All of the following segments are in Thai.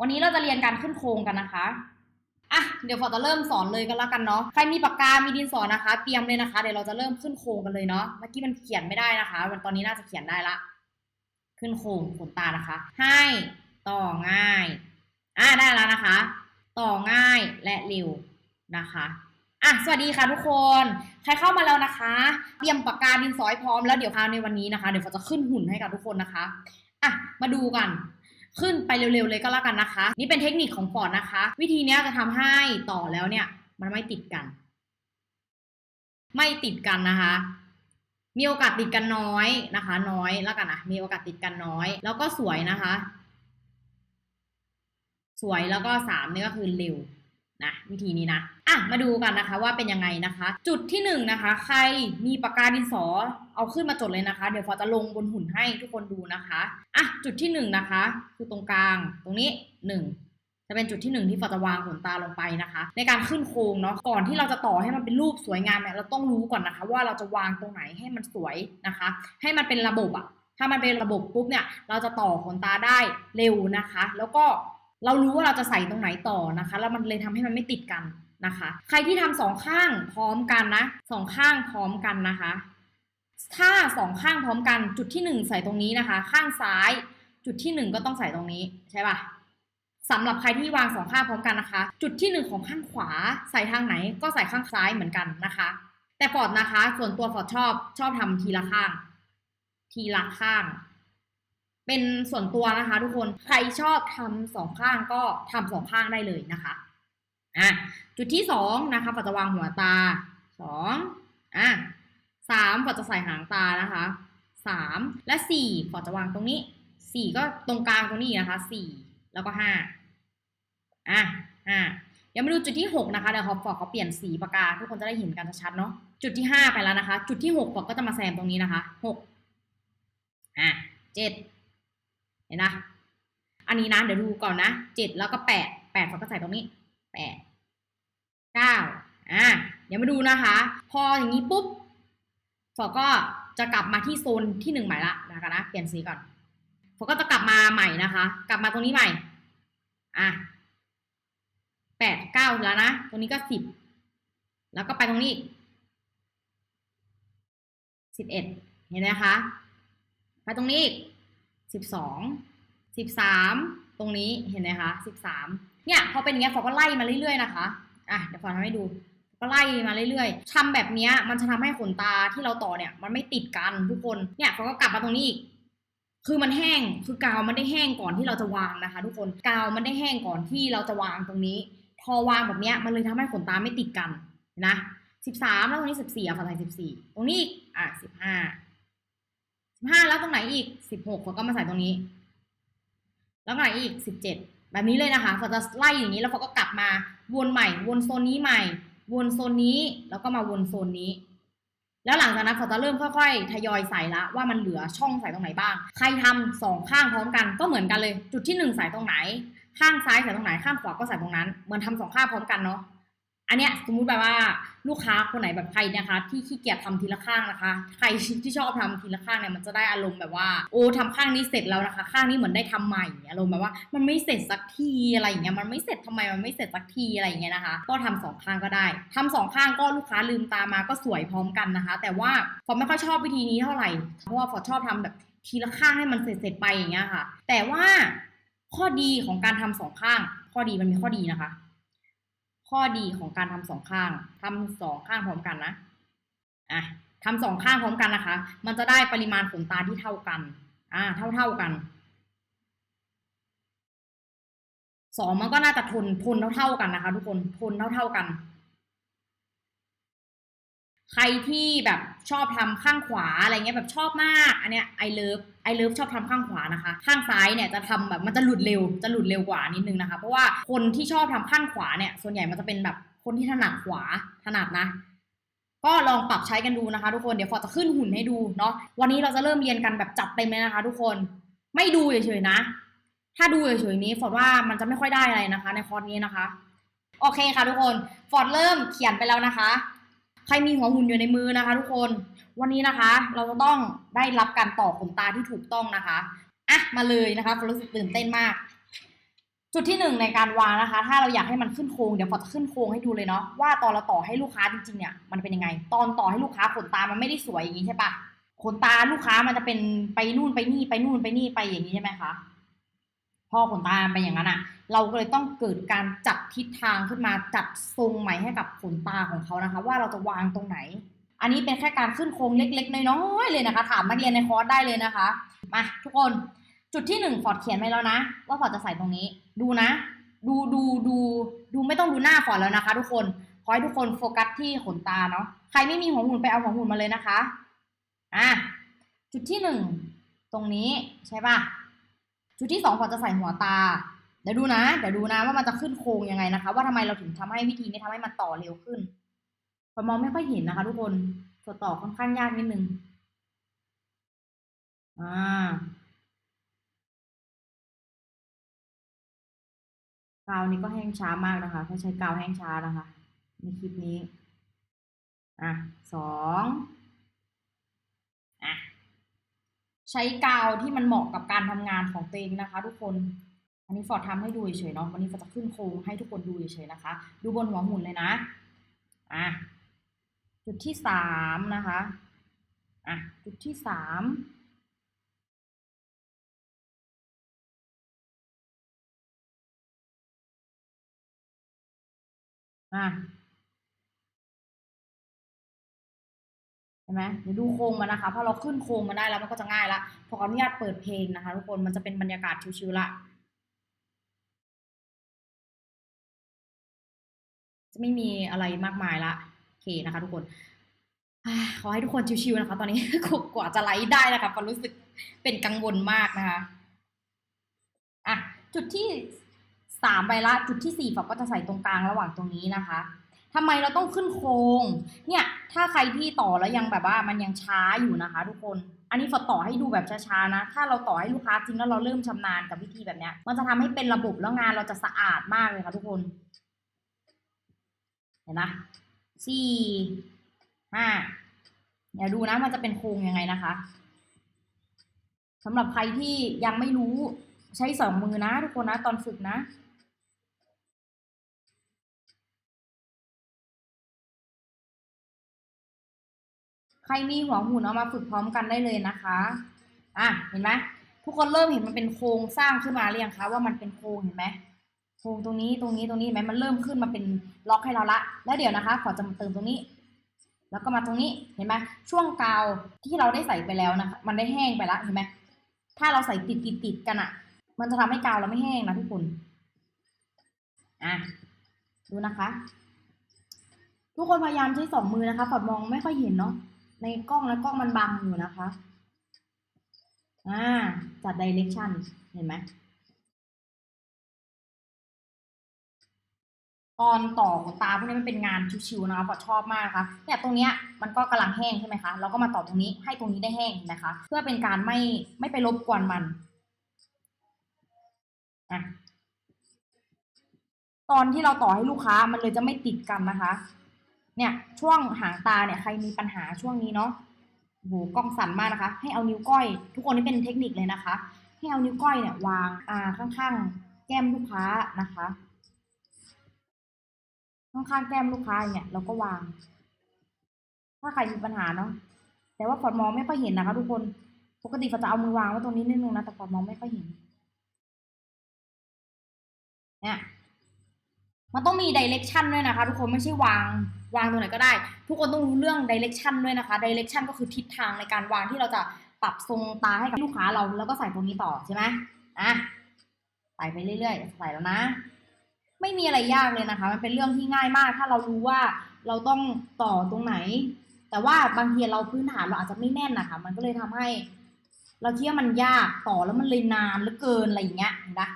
วันนี้เราจะเรียนการขึ้นโครงกันนะคะอะเดี๋ยวฟอจะเริ่มสอนเลยกันแล้วกันเนาะใครมีปากกา มีดินสอนะคะ เตรียมเลยนะคะเดี๋ยวเราจะเริ่มขึ้นโครงกันเลยเนาะเมื่อกี้มันเขียนไม่ได้นะคะวันตอนนี้น่าจะเขียนได้ละ ขึ้นโครงขนตานะคะ ให้ต่อง่ายอะได้แล้วนะคะ ต่อง่ายและเร็วนะคะอะสวัสดีค่ะทุกคน ใครเข้ามาแล้วนะคะเตรียมปากกาดินสอให้พร้อมแล้วเดี๋ยวคราวในวันนี้นะคะ เดี๋ยวฟอจะขึ้นหุ่นให้กับทุกคนนะคะอะมาดูกัน ขึ้นไปเร็วๆเลยก็แล้วกันนะคะ นี่เป็นเทคนิคของฟอร์ดนะคะ วิธีนี้จะทำให้ต่อแล้วเนี่ย มันไม่ติดกัน ไม่ติดกันนะคะ มีโอกาสติดกันน้อยนะคะ น้อยแล้วกันนะมีโอกาสติดกันน้อย แล้วก็สวยนะคะ สวยแล้วก็สามนี่ก็คือเร็ว นะวิธีนี้นะอะมาดูกันนะคะว่าเป็นยังไงนะคะ จุดที่หนึ่งนะคะ ใครมีปากกาดินสอเอาขึ้นมาจดเลยนะคะ เดี๋ยวฟอจะลงบนหุ่นให้ทุกคนดูนะคะอะจุดที่หนึ่งนะคะ คือตรงกลางตรงนี้หนึ่งจะเป็นจุดที่หนึ่งที่ฟอจะวางขนตาลงไปนะคะ ในการขึ้นโครงเนาะก่อนที่เราจะต่อให้มันเป็นรูปสวยงามเนี่ยเราต้องรู้ก่อนนะคะ ว่าเราจะวางตรงไหนให้มันสวยนะคะ ให้มันเป็นระบบอะถ้ามันเป็นระบบปุ๊บเนี่ยเราจะต่อขนตาได้เร็วนะคะ แล้วก็ เรารู้ว่าเราจะใส่ตรงไหนต่อนะคะ แล้วมันเลยทำให้มันไม่ติดกันนะคะ ใครที่ทำสองข้างพร้อมกันนะสองข้างพร้อมกันนะคะ ถ้าสองข้างพร้อมกันจุดที่หนึ่งใส่ตรงนี้นะคะ ข้างซ้ายจุดที่หนึ่งก็ต้องใส่ตรงนี้ใช่ปะสำหรับใครที่วางสองข้างพร้อมกันนะคะ จุดที่หนึ่งของข้างขวาใส่ทางไหนก็ใส่ข้างซ้ายเหมือนกันนะคะ แต่ฟอร์ดนะคะ ส่วนตัวฟอร์ดชอบชอบทำทีละข้าง ทีละข้าง เป็นส่วนตัวนะคะ ทุกคนใครชอบทำสองข้างก็ทำสองข้างได้เลยนะคะอะจุดที่สองนะคะฝอจะวางหัวตาสองอะสามฝอจะใส่หางตานะคะสามและสี่ฝอจะวางตรงนี้สี่ก็ตรงกลางตรงนี้นะคะสี่แล้วก็ห้าอะห้าเดี๋ยวมาดูจุดที่หกนะคะเดี๋ยวเขาฟอเขาเปลี่ยนสีปากกาทุกคนจะได้เห็นกันชัดเนาะจุดที่ห้าไปแล้วนะคะ จุดที่หกฟอก็จะมาแซมตรงนี้นะคะหกอะเจ็ด เห็นนะ อันนี้นะเดี๋ยวดูก่อนนะเจ็ดแล้วก็แปดแปดเขาก็ใส่ตรงนี้แปดเก้าอะเดี๋ยวมาดูนะคะ พออย่างนี้ปุ๊บฝอก็จะกลับมาที่โซนที่หนึ่งใหม่ละนะคะนะเปลี่ยนสีก่อนฝอก็จะกลับมาใหม่นะคะ กลับมาตรงนี้ใหม่อะแปดเก้าแล้วนะตรงนี้ก็สิบแล้วก็ไปตรงนี้สิบเอ็ดเห็นไหมคะไปตรงนี้ สิบสองสิบสามตรงนี้เห็นไหมคะสิบสามเนี่ยพอเป็นอย่างเงี้ยฟอก็ไล่มาเรื่อยๆนะคะอะเดี๋ยวฟอทำให้ดูก็ไล่มาเรื่อยๆทำแบบเนี้ยมันจะทำให้ขนตาที่เราต่อเนี่ย มันไม่ติดกันทุกคน เนี่ยฟอก็กลับมาตรงนี้อีก คือมันแห้ง คือกาวมันได้แห้งก่อนที่เราจะวางนะคะ ทุกคน กาวมันได้แห้งก่อนที่เราจะวางตรงนี้ พอวางแบบเนี้ยมันเลยทำให้ขนตาไม่ติดกันนะสิบสามแล้วตรงนี้สิบสี่อะฟอใส่สิบสี่ตรงนี้อีกอะสิบห้า สิบห้าแล้วตรงไหนอีกสิบหกเขาก็มาใส่ตรงนี้ แล้วตรงไหนอีกสิบเจ็ดแบบนี้เลยนะคะเขาจะไล่อย่างนี้แล้วเขาก็กลับมาวนใหม่ วนโซนนี้ใหม่ วนโซนนี้แล้วก็มาวนโซนนี้ แล้วหลังจากนั้นเขาจะเริ่มค่อยๆ ทยอยใส่ละว่ามันเหลือช่องใส่ตรงไหนบ้าง ใครทำสองข้างพร้อมกันก็เหมือนกันเลย จุดที่หนึ่งใส่ตรงไหน ข้างซ้ายใส่ตรงไหนข้างขวาก็ใส่ตรงนั้น เหมือนทำสองข้างพร้อมกันเนาะอันเนี้ยสมมุติแบบว่า ลูกค้าคนไหนแบบใครนะคะ ที่ขี้เกียจทำทีละข้างนะคะ ใครที่ชอบทำทีละข้างเนี่ยมันจะได้อารมณ์แบบว่า โอ้ทำข้างนี้เสร็จแล้วนะคะ ข้างนี้เหมือนได้ทำใหม่อารมณ์แบบว่า มันไม่เสร็จสักทีอะไรอย่างเงี้ยมันไม่เสร็จทำไมมันไม่เสร็จสักทีอะไรอย่างเงี้ยนะคะ ก็ทำสองข้างก็ได้ทำสองข้างก็ลูกค้าลืมตามาก็สวยพร้อมกันนะคะ แต่ว่าฟอไม่ค่อยชอบวิธีนี้เท่าไหร่เพราะว่าฟอชอบทำแบบทีละข้างให้มันเสร็จๆไปอย่างเงี้ยค่ะ แต่ว่าข้อดีของการทำสองข้าง ข้อดีมันมีข้อดีนะคะ ข้อดีของการทำสองข้างทำสองข้างพร้อมกันนะอะทำสองข้างพร้อมกันนะคะ มันจะได้ปริมาณขนตาที่เท่ากัน อ่า เท่าเท่ากันสองมันก็น่าจะทนทนเท่าเท่ากันนะคะ ทุกคนทนเท่าเท่ากัน ใครที่แบบชอบทำข้างขวาอะไรเงี้ยแบบชอบมาก อันเนี้ยไอเลิฟไอเลิฟชอบทำข้างขวานะคะ ข้างซ้ายเนี่ยจะทำแบบมันจะหลุดเร็วจะหลุดเร็วกว่านิดนึงนะคะ เพราะว่าคนที่ชอบทำข้างขวาเนี่ย ส่วนใหญ่มันจะเป็นแบบคนที่ถนัดขวาถนัดนะ ก็ลองปรับใช้กันดูนะคะ ทุกคนเดี๋ยวฟอจะขึ้นหุ่นให้ดูเนาะวันนี้เราจะเริ่มเรียนกันแบบจัดเต็มเลยนะคะ ทุกคนไม่ดูเฉยๆนะ ถ้าดูเฉยๆนี้ฟอดว่ามันจะไม่ค่อยได้อะไรนะคะ ในคอร์สนี้นะคะ โอเคค่ะ ทุกคนฟอดเริ่มเขียนไปแล้วนะคะ ใครมีหัวหุ่นอยู่ในมือนะคะ ทุกคน วันนี้นะคะ เราจะต้องได้รับการต่อขนตาที่ถูกต้องนะคะอะมาเลยนะคะฟรู้สึกตื่นเต้นมาก จุดที่หนึ่งในการวางนะคะ ถ้าเราอยากให้มันขึ้นโครงเดี๋ยวพอจะขึ้นโครงให้ดูเลยเนาะว่าตอนเราต่อให้ลูกค้าจริงๆเนี่ยมันเป็นยังไง ตอนต่อให้ลูกค้าขนตามันไม่ได้สวยอย่างนี้ใช่ปะขนตาลูกค้ามันจะเป็นไปนู่นไปนี่ไปนู่นไปนี่ไปอย่างนี้ใช่ไหมคะพอขนตาไปอย่างนั้นอะ เราก็เลยต้องเกิดการจัดทิศทางขึ้นมาจัดทรงใหม่ให้กับขนตาของเขานะคะ ว่าเราจะวางตรงไหน อันนี้เป็นแค่การขึ้นโครงเล็กๆน้อยๆเลยนะคะ ถามนักเรียนในคอร์สได้เลยนะคะมาทุกคนจุดที่หนึ่งฟอร์ดเขียนไว้แล้วนะ ว่าฟอร์ดจะใส่ตรงนี้ ดูนะ ดูดูดูดูไม่ต้องดูหน้าฟอร์ดแล้วนะคะ ทุกคนขอให้ทุกคนโฟกัสที่ขนตาเนาะใครไม่มีหัวหุ่นไปเอาหัวหุ่นมาเลยนะคะอะจุดที่หนึ่งตรงนี้ใช่ปะจุดที่สองฟอร์ดจะใส่หัวตา ดี๋ยวดูนะเดี๋ยวดูนะว่ามันจะขึ้นโครงยังไงนะคะ ว่าทำไมเราถึงทำให้วิธีนี้ทำให้มันต่อเร็วขึ้นฟอมองไม่ค่อยเห็นนะคะ ทุกคนตัวต่อค่อนข้างยากนิดนึงอ่ากาวนี้ก็แห้งช้ามากนะคะถ้าใช้กาวแห้งช้านะคะ ในคลิปนี้ อะสองอะใช้กาวที่มันเหมาะกับการทำงานของตัวเองนะคะ ทุกคน อันนี้ฟอร์ดทำให้ดูเฉยเนาะวันนี้ฟอร์ดจะขึ้นโครงให้ทุกคนดูเฉยนะคะ ดูบนหัวหมุนเลยนะอะจุดที่สามนะคะอะจุดที่สามอะเห็นไหมเดี๋ยวดูโครงมันนะคะพอเราขึ้นโครงมาได้แล้วมันก็จะง่ายละพอขออนุญาตเปิดเพลงนะคะ ทุกคนมันจะเป็นบรรยากาศชิวๆละ ไม่มีอะไรมากมายละโอเคนะคะทุกคนอ่าขอให้ทุกคนชิวๆนะคะ ตอนนี้กว่าจะไลฟ์ได้นะคะก็รู้สึกเป็นกังวลมากนะคะอะจุดที่สามไปละจุดที่สี่ฝอกก็จะใส่ตรงกลางระหว่างตรงนี้นะคะทำไมเราต้องขึ้นโครง เนี่ย ถ้าใครที่ต่อแล้วยังแบบว่ามันยังช้าอยู่นะคะ ทุกคน อันนี้ฝอต่อให้ดูแบบช้าๆนะ ถ้าเราต่อให้ลูกค้าจริงแล้วเราเริ่มชำนาญกับวิธีแบบเนี้ย มันจะทำให้เป็นระบบแล้วงานเราจะสะอาดมากเลยค่ะทุกคน ห็นนะสี่ห้าเดี๋ยวดูนะมันจะเป็นโครงยังไงนะคะสำหรับใครที่ยังไม่รู้ใช้สองมือนะทุกคนนะ ตอนฝึกนะ ใครมีหัวหุ่นเอามาฝึกพร้อมกันได้เลยนะคะ อะเห็นไหมทุกคนเริ่มเห็นมันเป็นโครงสร้างขึ้นมาหรือยังคะว่ามันเป็นโครงเห็นไหม โครงตรงนี้ตรงนี้ตรงนี้ไหมมันเริ่มขึ้นมาเป็นล็อกให้เราละ แล้วเดี๋ยวนะคะ ขอจะมาเติมตรงนี้ แล้วก็มาตรงนี้เห็นไหมช่วงกาวที่เราได้ใส่ไปแล้วนะคะ มันได้แห้งไปแล้วเห็นไหมถ้าเราใส่ติดติดติดกันอะ่ะ มันจะทำให้กาวเราไม่แห้งนะทุกคนอะดูนะคะ ทุกคนพยายามใช้สองมือนะคะฝอดมองไม่ค่อยเห็นเนาะในกล้องแล้วกล้องมันบังอยู่นะคะ อ่าจัดดิเรกชันเห็นไหม ตอนต่อขนตาพวกนี้มันเป็นงานชิวๆนะคะปอชอบมากนะคะเนี่ยตรงเนี้ยมันก็กำลังแห้งใช่ไหมคะเราก็มาต่อตรงนี้ให้ตรงนี้ได้แห้งนะคะ เพื่อเป็นการไม่ไม่ไปรบกวนมันอะตอนที่เราต่อให้ลูกค้ามันเลยจะไม่ติดกันนะคะ เนี่ยช่วงหางตาเนี่ยใครมีปัญหาช่วงนี้เนาะโหกล้องสั่นมากนะคะ ให้เอานิ้วก้อย ทุกคนนี่เป็นเทคนิคเลยนะคะ ให้เอานิ้วก้อยเนี่ยวางอ่าข้างๆ แก้มลูกค้านะคะ ข้างๆแก้มลูกค้าเนี่ยเราก็วาง ถ้าใครมีปัญหาเนาะแต่ว่าฟอดมองไม่ค่อยเห็นนะคะทุกคน ปกติฟอดจะเอามือวางไว้ตรงนี้นิดนึงนะแต่ฟอดมองไม่ค่อยเห็น เนี่ยมันต้องมีดิเรกชันด้วยนะคะ ทุกคนไม่ใช่วางวางตรงไหนก็ได้ ทุกคนต้องรู้เรื่องดิเรกชันด้วยนะคะดิเรกชันก็คือทิศทางในการวางที่เราจะปรับทรงตาให้กับลูกค้าเราแล้วก็ใส่ตรงนี้ต่อใช่ไหมอะใส่ไปเรื่อยๆใส่แล้วนะ ไม่มีอะไรยากเลยนะคะ มันเป็นเรื่องที่ง่ายมาก ถ้าเรารู้ว่าเราต้องต่อตรงไหน แต่ว่าบางทีเราพื้นฐานเราอาจจะไม่แน่นนะคะ มันก็เลยทำให้ เราคิดว่ามันยากต่อแล้วมันเลยนานเหลือเกินอะไรอย่างเงี้ยนะ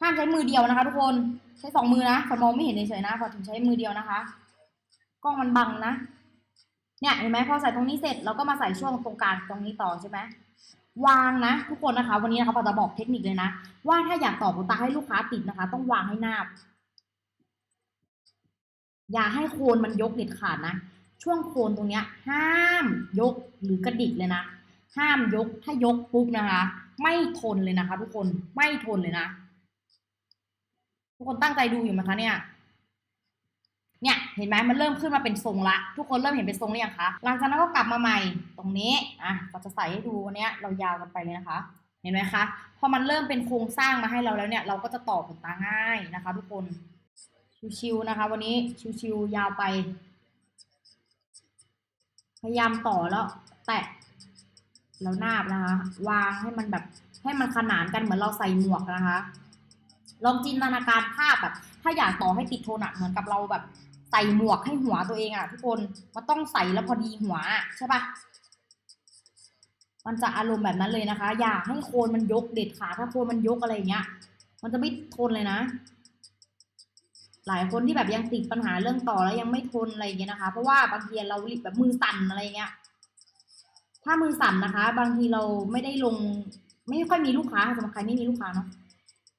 ห้ามใช้มือเดียวนะคะ ทุกคนใช้สองมือนะฝอมองไม่เห็นเฉยๆนะฝอถึงใช้มือเดียวนะคะกล้องมันบังนะเนี่ยเห็นไหมพอใส่ตรงนี้เสร็จเราก็มาใส่ช่วงตรงกลางตรงนี้ต่อใช่ไหม วางนะ ทุกคนนะคะ วันนี้นะคะพอจะบอกเทคนิคเลยนะ ว่าถ้าอยากต่อขนตาให้ลูกค้าติดนะคะ ต้องวางให้หนาบอย่าให้โคนมันยกเด็ดขาดนะ ช่วงโคนตรงเนี้ย ห้ามยกหรือกระดิกเลยนะ ห้ามยกถ้ายกปุ๊บนะคะ ไม่ทนเลยนะคะ ทุกคนไม่ทนเลยนะ ทุกคนตั้งใจดูอยู่ไหมคะเนี่ย เนี่ยเห็นไหมมันเริ่มขึ้นมาเป็นทรงละ ทุกคนเริ่มเห็นเป็นทรงหรือยังคะหลังจากนั้นก็กลับมาใหม่ตรงนี้อะก็จะใส่ให้ดูวันเนี้ยเรายาวกันไปเลยนะคะ เห็นไหมคะพอมันเริ่มเป็นโครงสร้างมาให้เราแล้วเนี่ยเราก็จะต่อขนตาง่ายนะคะ ทุกคนชิวๆนะคะ วันนี้ชิวๆยาวไป พยายามต่อแล้ว แตะแล้วนาบนะคะ วางให้มันแบบให้มันขนานกันเหมือนเราใส่หมวกนะคะลองจินตนาการภาพแบบ ถ้าอยากต่อให้ติดโทนอะเหมือนกับเราแบบ ใส่หมวกให้หัวตัวเองอะทุกคนมันต้องใส่แล้วพอดีหัวใช่ปะมันจะอารมณ์แบบนั้นเลยนะคะ อย่าให้โคนมันยกเด็ดขาถ้าโคนมันยกอะไรอย่างเงี้ย มันจะไม่ทนเลยนะ หลายคนที่แบบยังติดปัญหาเรื่องต่อแล้วยังไม่ทนอะไรอย่างเงี้ยนะคะ เพราะว่าบางทีเราแบบมือสั่นอะไรเงี้ย ถ้ามือสั่นนะคะ บางทีเราไม่ได้ลง ไม่ค่อยมีลูกค้าสำหรับใครไม่มีลูกค้าเนาะ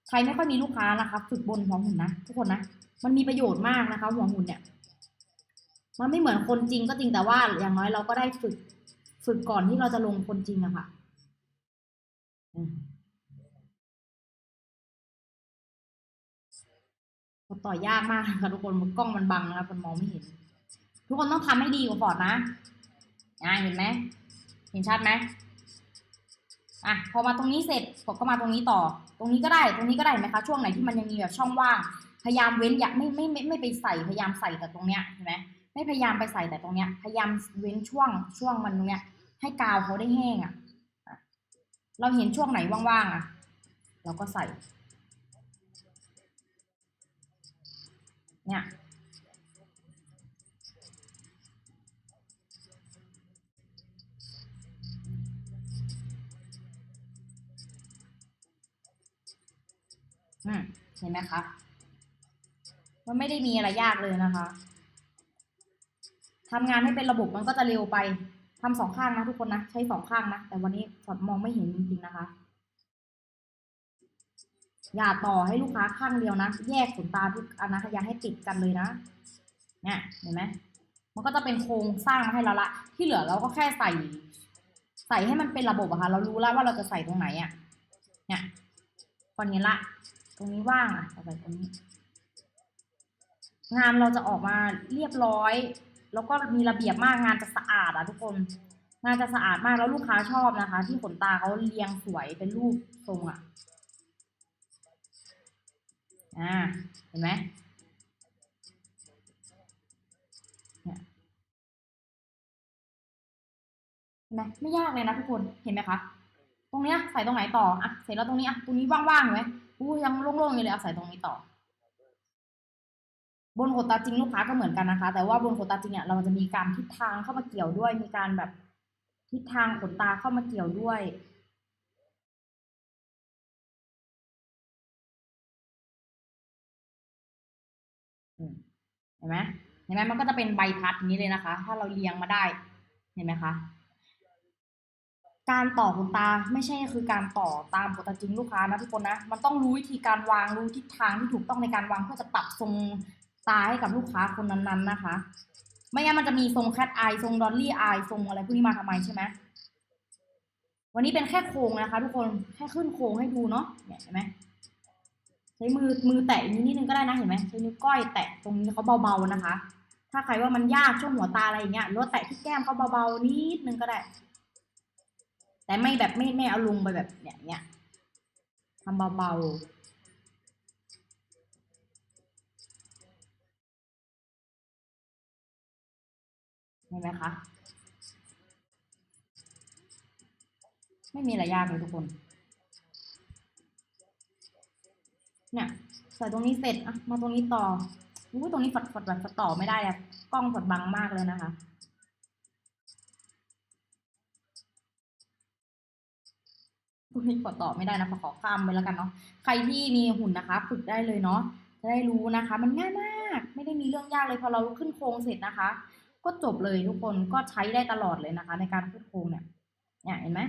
ใครไม่ค่อยมีลูกค้านะคะ ฝึกบนหัวหุ่นนะทุกคนนะมันมีประโยชน์มากนะคะ หัวหุ่นเนี่ย มันไม่เหมือนคนจริงก็จริงแต่ว่า อย่างน้อยเราก็ได้ฝึกฝึกก่อนที่เราจะลงคนจริงอะค่ะต่อยากมากค่ะทุกคนกล้องมันบังนะคะมันมองไม่เห็น ทุกคนต้องทำให้ดีกว่าฟอร์ดนะอ่าเห็นไหมเห็นชัดไหมอะพอมาตรงนี้เสร็จผมก็มาตรงนี้ต่อ ตรงนี้ก็ได้ ตรงนี้ก็ได้ไหมคะช่วงไหนที่มันยังมีแบบช่องว่าง พยายามเว้นอย่าไม่ไม่ไม่ไม่ไปใส่พยายามใส่แต่ตรงเนี้ยเห็นไหม ไม่พยายามไปใส่แต่ตรงเนี้ย พยายามเว้นช่วงช่วงมันตรงเนี้ย ให้กาวเขาได้แห้งอะอะเราเห็นช่วงไหนว่างๆอะ เราก็ใส่ เนี่ยอืมเห็นไหมคะ มันไม่ได้มีอะไรยากเลยนะคะ ทำงานให้เป็นระบบมันก็จะเร็วไปทำสองข้างนะทุกคนนะ ใช้สองข้างนะ แต่วันนี้ฝนมองไม่เห็นจริงๆนะคะ อย่าต่อให้ลูกค้าข้างเดียวนะ แยกขนตาทุกอันนะอย่าให้ติดกันเลยนะเนี่ยเห็นไหมมันก็จะเป็นโครงสร้างมาให้เราละ ที่เหลือเราก็แค่ใส่ ใส่ให้มันเป็นระบบอะค่ะ เรารู้แล้วว่าเราจะใส่ตรงไหนอะเนี่ยพอเห็นละ ตรงนี้ว่างอะใส่ตรงนี้ งานเราจะออกมาเรียบร้อย แล้วก็มีระเบียบมากงานจะสะอาดอะทุกคน งานจะสะอาดมากแล้วลูกค้าชอบนะคะ ที่ขนตาเขาเรียงสวยเป็นรูปทรงอะอ่าเห็นไหมเห็นไหมไม่ยากเลยนะทุกคนเห็นไหมคะตรงเนี้ยใส่ตรงไหนต่ออะเสร็จแล้วตรงนี้อะตรงนี้ว่างๆเห็นไหมอู้ยังโล่งๆอยู่เลยเอาใส่ตรงนี้ต่อ บนขนตาจริงลูกค้าก็เหมือนกันนะคะ แต่ว่าบนขนตาจริงเนี่ยเราจะมีการทิศทางเข้ามาเกี่ยวด้วย มีการแบบทิศทางขนตาเข้ามาเกี่ยวด้วยเห็นไหมเห็นไหมมันก็จะเป็นใบพัดอย่างนี้เลยนะคะ ถ้าเราเรียงมาได้เห็นไหมคะการต่อขนตาไม่ใช่คือการต่อตามขนตาจริงลูกค้านะทุกคนนะ มันต้องรู้วิธีการวางรู้ทิศทางที่ถูกต้องในการวางเพื่อจะปรับทรง ตาให้กับลูกค้าคนนั้นๆนะคะ ไม่งั้นมันจะมีทรงแคทอายทรงดอลลี่อายทรงอะไรพวกนี้มาทำไมใช่ไหมวันนี้เป็นแค่โครงนะคะ ทุกคนแค่ขึ้นโครงให้ดูเนาะเนี่ยเห็นไหมใช้มือมือแตะนิดนึงก็ได้นะเห็นไหมใช้นิ้วก้อยแตะตรงนี้เขาเบาๆนะคะ ถ้าใครว่ามันยากช่วงหัวตาอะไรอย่างเงี้ยหรือว่าแตะที่แก้มเขาเบาๆนิดนึงก็ได้ แต่ไม่แบบไม่ไม่เอาลงไปแบบเนี้ยเนี้ยทำเบาๆ เห็นไหมคะ ไม่มีอะไรยากเลยทุกคนเนี่ยใส่ตรงนี้เสร็จอะมาตรงนี้ต่ออู้ตรงนี้ฝัดฝัดแบบฝัดต่อไม่ได้อะกล้องฝัดบังมากเลยนะคะ ตรงนี้ขอตอไม่ได้นะขอขอข้ามไปแล้วกันเนาะ ใครที่มีหุ่นนะคะฝึกได้เลยเนาะ จะได้รู้นะคะ มันง่ายมาก ไม่ได้มีเรื่องยากเลยพอเราขึ้นโครงเสร็จนะคะ ก็จบเลยทุกคนก็ใช้ได้ตลอดเลยนะคะ ในการขึ้นโครงเนี่ยเนี่ยเห็นไหม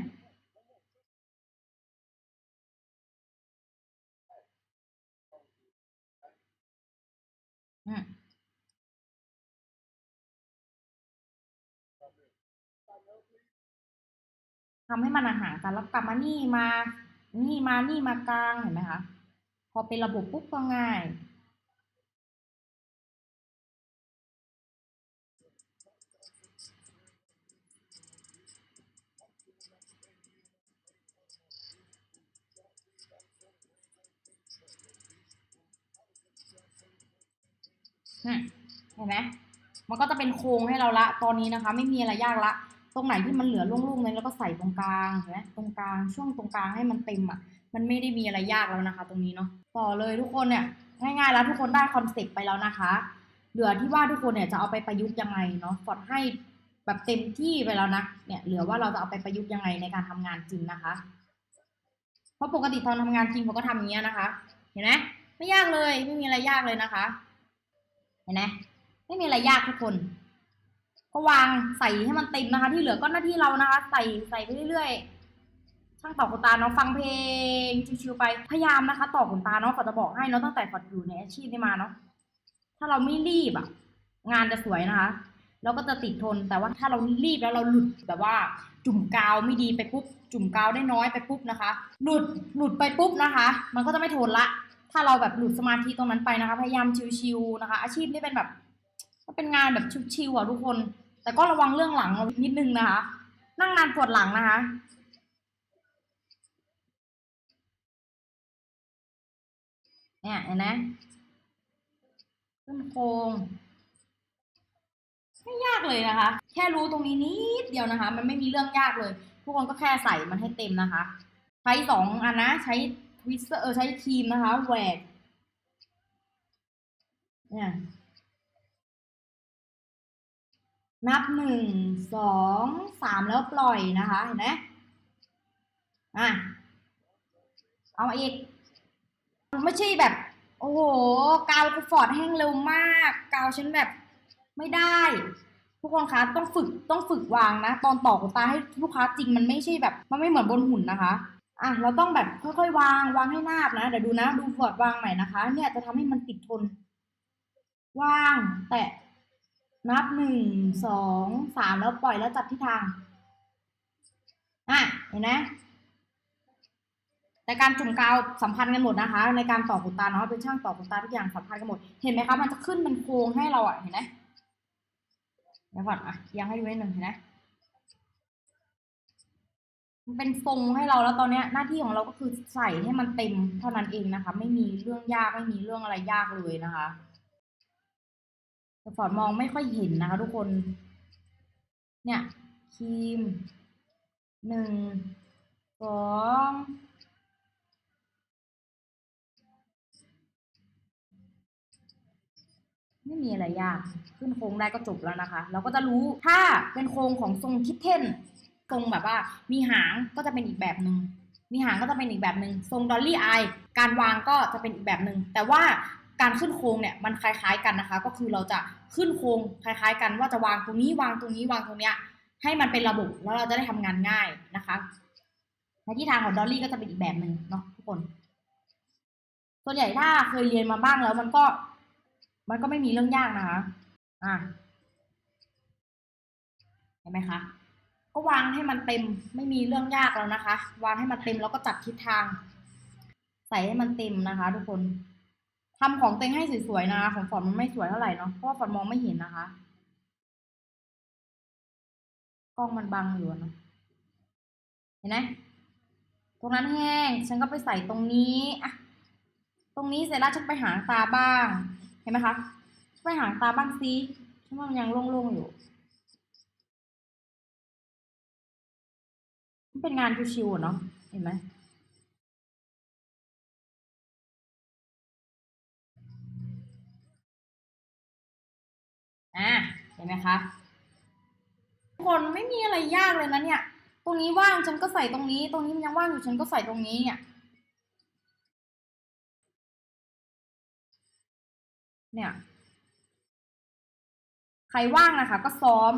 อืมทำให้มันห่างกันแล้วกลับมานี่มา นี่มานี่มากลางเห็นไหมคะ พอเป็นระบบปุ๊บก็ง่าย เห็นไหมมันก็จะเป็นโครงให้เราละตอนนี้นะคะ ไม่มีอะไรยากละ ตรงไหนที่มันเหลือโล่งๆเลยแล้วก็ใส่ตรงกลางเห็นไหมตรงกลางช่วงตรงกลางให้มันเต็มอะ มันไม่ได้มีอะไรยากแล้วนะคะ ตรงนี้เนาะต่อเลยทุกคนเนี่ยง่ายๆแล้วทุกคนได้คอนเซ็ปต์ไปแล้วนะคะ เหลือที่ว่าทุกคนเนี่ยจะเอาไปประยุกต์ยังไงเนาะฟอดให้แบบเต็มที่ไปแล้วนะเนี่ยเหลือว่าเราจะเอาไปประยุกต์ยังไงในการทำงานจริงนะคะเพราะปกติตอนทำงานจริงเขาก็ทำอย่างเงี้ยนะคะ เห็นไหมไม่ยากเลยไม่มีอะไรยากเลยนะคะ เห็นไหมไม่มีอะไรยากทุกคน ก็วางใส่ให้มันเต็มนะคะ ที่เหลือก็หน้าที่เรานะคะ ใส่ใส่ไปเรื่อยๆ ช่างต่อขนตาเนาะฟังเพลงชิวๆไป พยายามนะคะ ต่อขนตาเนาะฝอจะบอกให้เนาะตั้งแต่ฝออยู่ในอาชีพนี้มาเนาะ ถ้าเราไม่รีบอะงานจะสวยนะคะแล้วก็จะติดทน แต่ว่าถ้าเรารีบแล้วเราหลุดแบบว่า จุ่มกาวไม่ดีไปปุ๊บ จุ่มกาวได้น้อยไปปุ๊บนะคะ หลุดหลุดไปปุ๊บนะคะ มันก็จะไม่ทนละ ถ้าเราแบบหลุดสมาธิตรงนั้นไปนะคะ พยายามชิวๆนะคะ อาชีพนี้เป็นแบบเป็นงานแบบชิวๆอะทุกคน แต่ก็ระวังเรื่องหลังเรานิดนึงนะคะ นั่งนานปวดหลังนะคะเนี่ยเห็นไหมขึ้นโครงไม่ยากเลยนะคะ แค่รู้ตรงนี้นิดเดียวนะคะ มันไม่มีเรื่องยากเลย ทุกคนก็แค่ใส่มันให้เต็มนะคะ ใช้สองอันนะ ใช้ วิสเตอร์เออใช้ครีมนะคะแหวกเนี่ยนับหนึ่งสองสามแล้วปล่อยนะคะเห็นไหมอะเอามาอีก ไม่ใช่แบบ โอ้โห กาวกูฟอร์ดแห้งเร็วมาก กาวฉันแบบไม่ได้ ทุกคนคะต้องฝึกต้องฝึกวางนะ ตอนต่อขนตาให้ลูกค้าจริงมันไม่ใช่แบบ มันไม่เหมือนบนหุ่นนะคะ อะเราต้องแบบค่อยๆวางวางให้นาบนะเดี๋ยวดูนะ ดูฟอร์ดวางใหม่นะคะ เนี่ยจะทำให้มันติดทน วาง แตะ นับหนึ่งสองสามแล้วปล่อยแล้วจับที่ทางอะเห็นไหมแต่การจุ่มกาวสัมพันธ์กันหมดนะคะ ในการต่อขนตาเนาะเป็นช่างต่อขนตาทุกอย่างสัมพันธ์กันหมดเห็นไหมคะมันจะขึ้นเป็นโครงให้เราอะเห็นไหมเดี๋ยวก่อนอะยังให้ดูนิดหนึ่งเห็นไหม เป็นทรงให้เราแล้วตอนเนี้ยหน้าที่ของเราก็คือใส่ให้มันเต็มเท่านั้นเองนะคะ ไม่มีเรื่องยากไม่มีเรื่องอะไรยากเลยนะคะฟอร์ดมองไม่ค่อยเห็นนะคะ ทุกคน เนี่ยครีมหนึ่งสองไม่มีอะไรยาก ขึ้นโครงได้ก็จบแล้วนะคะ เราก็จะรู้ถ้าเป็นโครงของทรงคิทเทน ทรงแบบว่ามีหางก็จะเป็นอีกแบบหนึ่งมีหางก็จะเป็นอีกแบบหนึ่งทรงดอลลี่ไอการวางก็จะเป็นอีกแบบหนึ่งแต่ว่าการขึ้นโครงเนี่ยมันคล้ายๆกันนะคะ ก็คือเราจะขึ้นโครงคล้าย ๆ กันว่าจะวางตรงนี้วางตรงนี้วางตรงเนี้ยให้มันเป็นระบบแล้วเราจะได้ทำงานง่ายนะคะในที่ทางของดอลลี่ก็จะเป็นอีกแบบหนึ่งเนาะทุกคนส่วนใหญ่ถ้าเคยเรียนมาบ้างแล้วมันก็ มันก็ไม่มีเรื่องยากนะคะ อะเห็นไหมคะ ก็วางให้มันเต็มไม่มีเรื่องยากแล้วนะคะ วางให้มันเต็มแล้วก็จัดทิศทาง ใส่ให้มันเต็มนะคะ ทุกคนทำของเต็งให้สวยๆนะคะของฝอนมันไม่สวยเท่าไหร่เนาะเพราะว่าฝอนมองไม่เห็นนะคะกล้องมันบังอยู่เนาะเห็นไหมตรงนั้นแห้ง ฉันก็ไปใส่ตรงนี้อะตรงนี้เสร็จแล้วฉันไปหางตาบ้าง เห็นไหมคะไปหางตาบ้างซิฉันว่ามันยังโล่งๆอยู่ เป็นงานชิวๆเนาะเห็นไหมอะเห็นไหมคะทุกคนไม่มีอะไรยากเลยนะเนี่ย ตรงนี้ว่างฉันก็ใส่ตรงนี้ ตรงนี้มันยังว่างอยู่ฉันก็ใส่ตรงนี้เนี่ยเนี่ย ใครว่างนะคะ ก็ซ้อม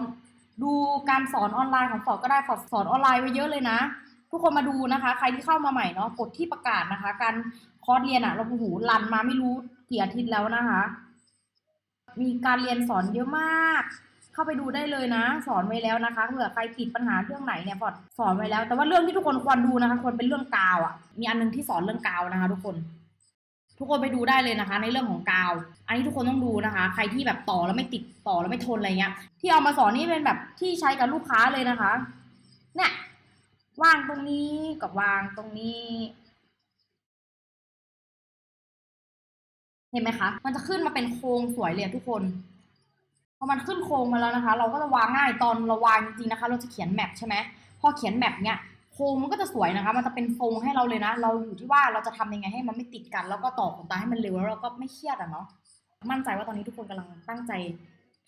ดูการสอนออนไลน์ของสอนก็ได้สอนสอนออนไลน์ไว้เยอะเลยนะ ทุกคนมาดูนะคะ ใครที่เข้ามาใหม่เนาะกดที่ประกาศนะคะ การคอร์สเรียนอะเราโอ้โหรันมาไม่รู้กี่อาทิตย์แล้วนะคะ มีการเรียนสอนเยอะมาก เข้าไปดูได้เลยนะ สอนไว้แล้วนะคะเผื่อใครติดปัญหาเรื่องไหนเนี่ยพอดสอนไว้แล้ว แต่ว่าเรื่องที่ทุกคนควรดูนะคะควรเป็นเรื่องกาวอะ่ะมีอันนึงที่สอนเรื่องกาวนะคะ ทุกคน ทุกคนไปดูได้เลยนะคะ ในเรื่องของกาว อันนี้ทุกคนต้องดูนะคะ ใครที่แบบต่อแล้วไม่ติดต่อแล้วไม่ทนอะไรเงี้ย ที่เอามาสอนนี่เป็นแบบที่ใช้กับลูกค้าเลยนะคะ เนี่ย วางตรงนี้กับวางตรงนี้ เห็นไหมคะ มันจะขึ้นมาเป็นโครงสวยเลยทุกคนพอมันขึ้นโครงมาแล้วนะคะ เราก็จะวางง่ายตอนเราวางจริงๆนะคะ เราจะเขียนแมปใช่ไหมพอเขียนแมปเนี้ย โครงมันก็จะสวยนะคะ มันจะเป็นทรงให้เราเลยนะ เราอยู่ที่ว่าเราจะทำยังไงให้มันไม่ติดกัน แล้วก็ต่อขนตาให้มันเร็วแล้วเราก็ไม่เครียดอะเนาะ มั่นใจว่าตอนนี้ทุกคนกำลังตั้งใจ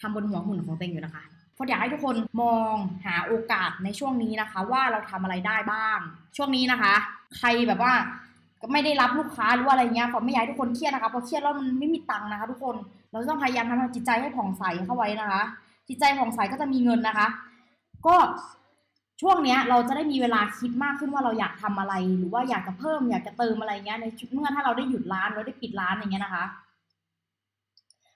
ทำบนหัวหุ่นของตัวเองอยู่นะคะเพราะอยากให้ทุกคนมองหาโอกาสในช่วงนี้นะคะ ว่าเราทำอะไรได้บ้าง ช่วงนี้นะคะ ใครแบบว่าไม่ได้รับลูกค้าหรือว่าอะไรเงี้ยก็ไม่อยากให้ทุกคนเครียดนะคะเพราะเครียดแล้วมันไม่มีตังค์นะคะ ทุกคนเราต้องพยายามทำจิตใจให้ผ่องใสเข้าไว้นะคะ จิตใจผ่องใสก็จะมีเงินนะคะ ก็ ช่วงเนี้ยเราจะได้มีเวลาคิดมากขึ้นว่าเราอยากทำอะไร หรือว่าอยากจะเพิ่มอยากจะเติมอะไรเงี้ยในเมื่อถ้าเราได้หยุดร้านเราได้ปิดร้านอย่างเงี้ยนะคะ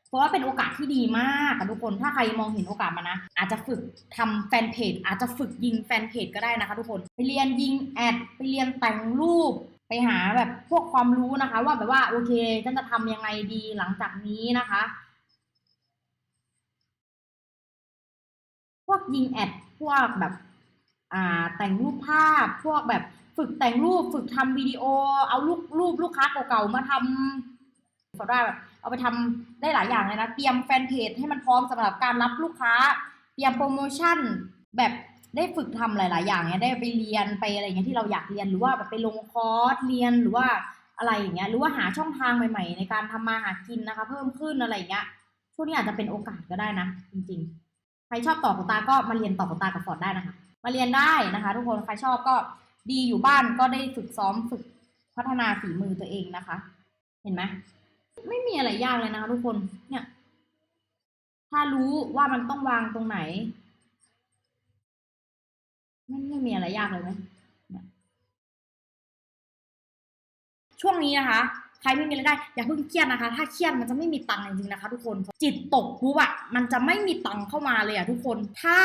เพราะว่าเป็นโอกาสที่ดีมากอะทุกคน ถ้าใครมองเห็นโอกาสมานะ อาจจะฝึกทำแฟนเพจ อาจจะฝึกยิงแฟนเพจก็ได้นะคะทุกคน ไปเรียนยิงแอด ไปเรียนแต่งรูป ไปหาแบบพวกความรู้นะคะ ว่าแบบว่าโอเคฉันจะทำยังไงดีหลังจากนี้นะคะ พวกยิงแอด พวกแบบ แต่งรูปภาพพวกแบบฝึกแต่งรูปฝึกทำวิดีโอ เอารูปรูปลูกค้าเก่าๆมาทำเขาได้แบบเอาไปทำได้หลายอย่างเลยนะ เตรียมแฟนเพจให้มันพร้อมสำหรับการรับลูกค้า เตรียมโปรโมชั่นแบบได้ฝึกทำหลาย ๆ อย่างเนี้ยได้ไปเรียนไปอะไรเงี้ยที่เราอยากเรียนหรือว่าแบบไปลงคอร์สเรียนหรือว่าอะไรอย่างเงี้ยหรือว่าหาช่องทางใหม่ ๆ ในการทำมาหากินนะคะ เพิ่มขึ้นอะไรอย่างเงี้ยช่วงนี้อาจจะเป็นโอกาสก็ได้นะ จริง ๆ ใครชอบต่อขนตาก็มาเรียนต่อขนตากับฟอร์ดได้นะคะ มาเรียนได้นะคะ ทุกคนใครชอบก็ดีอยู่บ้านก็ได้ฝึกซ้อมฝึกพัฒนาฝีมือตัวเองนะคะ เห็นไหมไม่มีอะไรยากเลยนะคะทุกคนเนี่ย ถ้ารู้ว่ามันต้องวางตรงไหนไม่ไม่มีอะไรยากเลยไหมช่วงนี้นะคะ ใครไม่มีรายได้อย่าเพิ่งเครียดนะคะ ถ้าเครียดมันจะไม่มีตังค์จริงๆนะคะ ทุกคนจิตตกปุ๊บอะมันจะไม่มีตังค์เข้ามาเลยอะทุกคนถ้า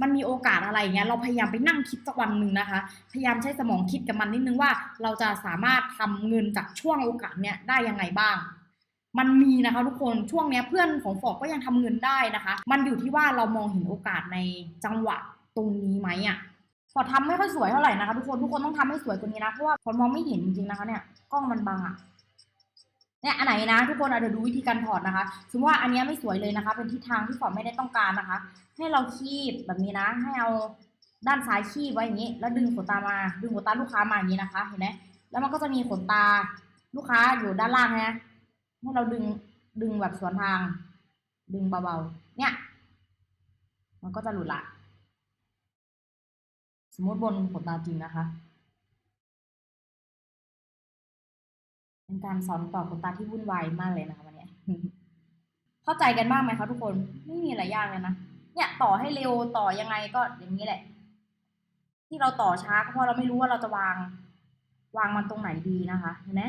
มันมีโอกาสอะไรเงี้ยเราพยายามไปนั่งคิดสักวันหนึ่งนะคะ พยายามใช้สมองคิดกับมันนิดนึงว่า เราจะสามารถทำเงินจากช่วงโอกาสเนี้ยได้ยังไงบ้างมันมีนะคะทุกคนช่วงเนี้ยเพื่อนของฟอกก็ยังทำเงินได้นะคะ มันอยู่ที่ว่าเรามองเห็นโอกาสในจังหวะตรงนี้ไหมอะพอทำไม่ค่อยสวยเท่าไหร่นะคะทุกคนทุกคนต้องทำให้สวยกว่านี้นะเพราะว่าพอมองไม่เห็นจริงๆนะคะเนี่ยกล้องมันบังอะ เนี่ยอันไหนนะทุกคนอาจจะดูวิธีการถอดนะคะสมมติว่าอันนี้ไม่สวยเลยนะคะ เป็นทิศทางที่ฝอไม่ได้ต้องการนะคะ ให้เราคีบแบบนี้นะ ให้เอาด้านซ้ายคีบไว้อย่างนี้ แล้วดึงขนตามา ดึงขนตาลูกค้ามาอย่างนี้นะคะ เห็นไหมแล้วมันก็จะมีขนตาลูกค้าอยู่ด้านล่างนะให้เราดึงดึงแบบสวนทาง ดึงเบาๆเนี่ย มันก็จะหลุดละ สมมติบนขนตาจริงนะคะ เป็นการสอนต่อขนตาที่วุ่นวายมากเลยนะคะวันนี้เข้าใจกันบ้างไหมคะทุกคนไม่มีอะไรยากเลยนะเนี่ยต่อให้เร็วต่อยังไงก็อย่างนี้แหละ ที่เราต่อช้าก็เพราะเราไม่รู้ว่าเราจะวาง วางมันตรงไหนดีนะคะเห็นไหม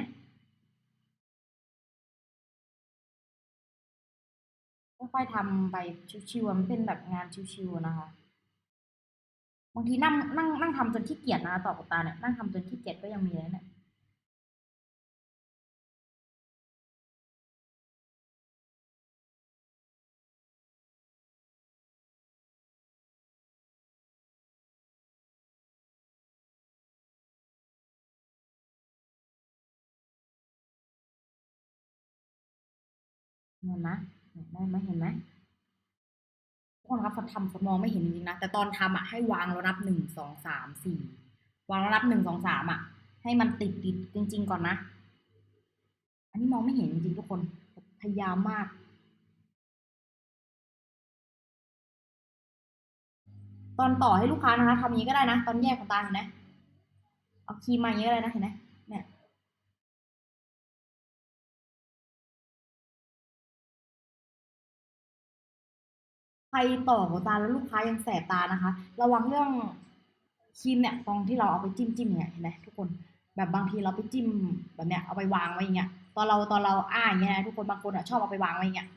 ค่อยๆทำไปชิวๆมันเป็นแบบงานชิวๆนะคะบางทีนั่งนั่งนั่งทำจนขี้เกียจนะต่อขนตาเนี่ยนั่งทำจนขี้เกียจก็ยังมีเลยเนี่ย เห็นไหมได้ไหมเห็นไหมทุกคนครับพอทำฝนมองไม่เห็นจริงๆนะแต่ตอนทำอะให้วางแล้วนับหนึ่งสองสามสี่วางแล้วนับหนึ่งสองสามอะ ให้มันติดติดจริง ๆ ก่อนนะ อันนี้มองไม่เห็นจริงๆทุกคนพยายามมากตอนต่อให้ลูกค้านะคะทำอย่างนี้ก็ได้นะ ตอนแยกขนตาเห็นไหมเอาครีมมาอย่างนี้ก็ได้นะเห็นไหม เนี่ยใครต่อหัวตาแล้วลูกค้ายังแสบตานะคะ ระวังเรื่องครีมเนี่ยตรงที่เราเอาไปจิ้มจิ้มเนี่ยเห็นไหมทุกคนแบบบางทีเราไปจิ้มแบบเนี้ยเอาไปวางไว้อย่างเงี้ยตอนเราตอนเราอ้าอย่างเงี้ยนะทุกคนบางคนอะชอบเอาไปวางไว้อย่างเงี้ย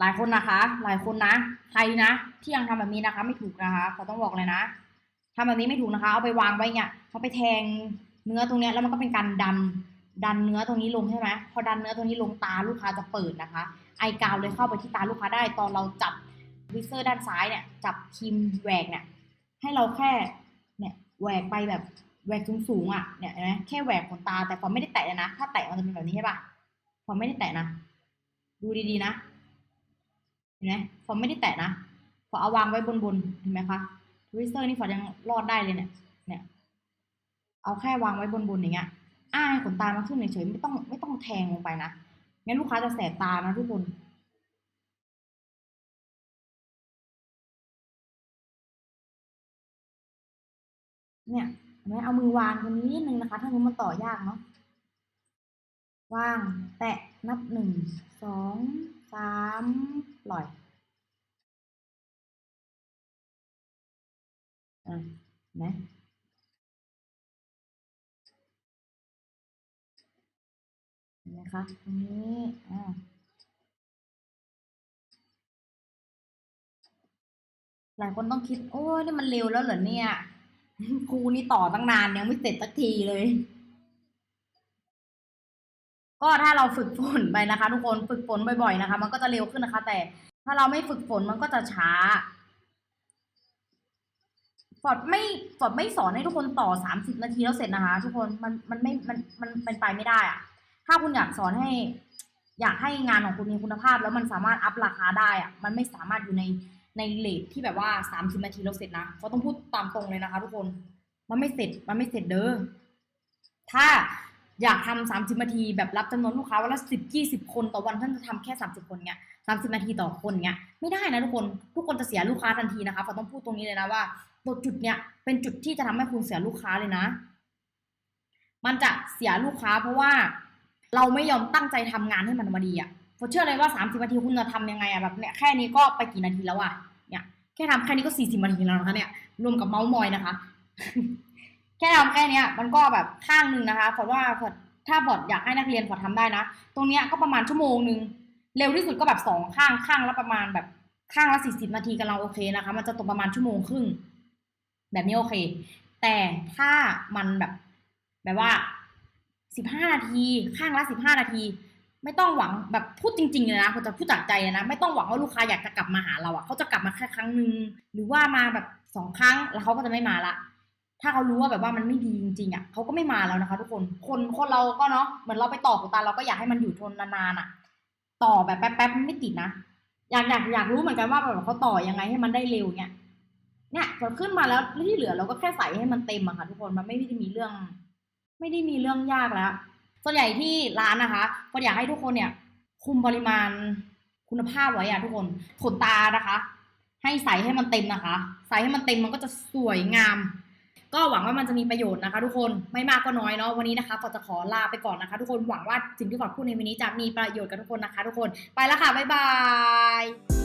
หลายคนนะคะ หลายคนนะใครนะที่ยังทำแบบนี้นะคะ ไม่ถูกนะคะเขาต้องบอกเลยนะทำแบบนี้ไม่ถูกนะคะ เอาไปวางไว้เงี้ยเขาไปแทงเนื้อตรงเนี้ยแล้วมันก็เป็นการดัน ดันเนื้อตรงนี้ลงใช่ไหมพอดันเนื้อตรงนี้ลงตาลูกค้าจะเปิดนะคะ ไอกาวเลยเข้าไปที่ตาลูกค้าได้ ตอนเราจับวิเซอร์ด้านซ้ายเนี่ยจับครีมแหวกเนี่ยให้เราแค่เนี่ยแหวกไปแบบแหวกสูงๆอะเนี่ยเห็นไหมแค่แหวกขนตาแต่พอไม่ได้แตะนะถ้าแตะมันจะเป็นแบบนี้ใช่ปะพอไม่ได้แตะนะดูดีๆนะเห็นไหมพอไม่ได้แตะนะพอเอาวางไว้บนๆเห็นไหมคะทวิสเตอร์นี่ฝอยังรอดได้เลยเนี่ยเนี่ยเอาแค่วางไว้บนๆอย่างเงี้ย อ้าให้ขนตามันขึ้นเฉยๆไม่ต้องไม่ต้องแทงลงไปนะงั้นลูกค้าจะแสบตานะทุกคนเนี่ยเห็นไมเอามือวางตรงนี้นิดนึงนะคะ ถ้ามันต่อยากเนาะ วาง แตะ นับหนึ่ง สอง สามปล่อยอะเห็นไเห็นไหมคะตรงนี้อ่าหลายคนต้องคิด โอ้ยนี่มันเร็วแล้วเหรอเนี่ยครูนี่ต่อตั้งนานยังไม่เสร็จสักทีเลย ก็ถ้าเราฝึกฝนไปนะคะ ทุกคนฝึกฝนบ่อยๆนะคะ มันก็จะเร็วขึ้นนะคะ แต่ถ้าเราไม่ฝึกฝนมันก็จะช้าฟอร์ดไม่ฟอร์ดไม่สอนให้ทุกคนต่อสามสิบนาทีแล้วเสร็จนะคะ ทุกคนมันมันไม่มันมันเป็นไปไม่ได้อะ ถ้าคุณอยากสอนให้ อยากให้งานของคุณมีคุณภาพ แล้วมันสามารถอัพราคาได้อะมันไม่สามารถอยู่ในในเลทที่แบบว่าสามสิบนาทีแล้วเสร็จนะเขาต้องพูดตามตรงเลยนะคะ ทุกคน มันไม่เสร็จ มันไม่เสร็จเด้อ ถ้าอยากทำสามสิบนาทีแบบรับจำนวนลูกค้าวันละสิบยี่สิบคนต่อวันท่านจะทำแค่สามสิบคนเนี้ยสามสิบนาทีต่อคนเนี้ยไม่ได้นะทุกคน ทุกคนจะเสียลูกค้าทันทีนะคะฝาต้องพูดตรงนี้เลยนะว่าตัวจุดเนี้ยเป็นจุดที่จะทำให้คุณเสียลูกค้าเลยนะ มันจะเสียลูกค้าเพราะว่า เราไม่ยอมตั้งใจทำงานให้มันมาดีอะผมเชื่อเลยว่าสามสิบนาทีคุณจะทำยังไงอะแบบเนี้ยแค่นี้ก็ไปกี่นาทีแล้วอะเนี่ยแค่ทำแค่นี้ก็สี่สิบนาทีแล้วนะคะเนี่ยรวมกับเมาส์มอยนะคะ แค่ทำแค่นี้มันก็แบบข้างหนึ่งนะคะเพราะว่าพอถ้าพอดอยากให้นักเรียนพอดทำได้นะ ตรงเนี้ยก็ประมาณชั่วโมงหนึ่งเร็วที่สุดก็แบบสองข้างข้างละประมาณแบบข้างละสี่สิบนาทีกำลังโอเคนะคะ มันจะตกประมาณชั่วโมงครึ่งแบบนี้โอเค แต่ถ้ามันแบบแบบว่า สิบห้านาที ข้างละสิบห้านาที ไม่ต้องหวังแบบพูดจริงๆเลยนะผมจะพูดจากใจนะ ไม่ต้องหวังว่าลูกค้าอยากจะกลับมาหาเราอะ่ะเขาจะกลับมาแค่ครั้งหนึ่งหรือว่ามาแบบสองครั้งแล้วเขาก็จะไม่มาละ ถ้าเขารู้ว่าแบบว่ามันไม่ดีจริงๆอะเขาก็ไม่มาแล้วนะคะ ทุกคนคนคนเราก็เนาะเหมือนเราไปต่อขนตาเราก็อยากให้มันอยู่ทนนานๆอะ ต่อแบบแป๊บๆไม่ติดนะอยากอยากอยากรู้เหมือนกันว่าแบบเขาต่อยังไงให้มันได้เร็วเนี่ยเนี่ยพอขึ้นมาแล้วที่เหลือเราก็แค่ใส่ให้มันเต็มอะค่ะ ทุกคนมันไม่ได้มีเรื่อง ไม่ได้มีเรื่องยากแล้ว ส่วนใหญ่ที่ร้านนะคะก็อยากให้ทุกคนเนี่ย คุมปริมาณคุณภาพไว้อะทุกคนขนตานะคะ ให้ใส่ให้มันเต็มนะคะ ใส่ให้มันเต็มมันก็จะสวยงาม ก็หวังว่ามันจะมีประโยชน์นะคะ ทุกคนไม่มากก็น้อยเนาะวันนี้นะคะฟอจะขอลาไปก่อนนะคะ ทุกคนหวังว่าสิ่งที่ฟอพูดในวันนี้จะมีประโยชน์กับทุกคนนะคะ ทุกคนไปแล้วค่ะบ๊ายบาย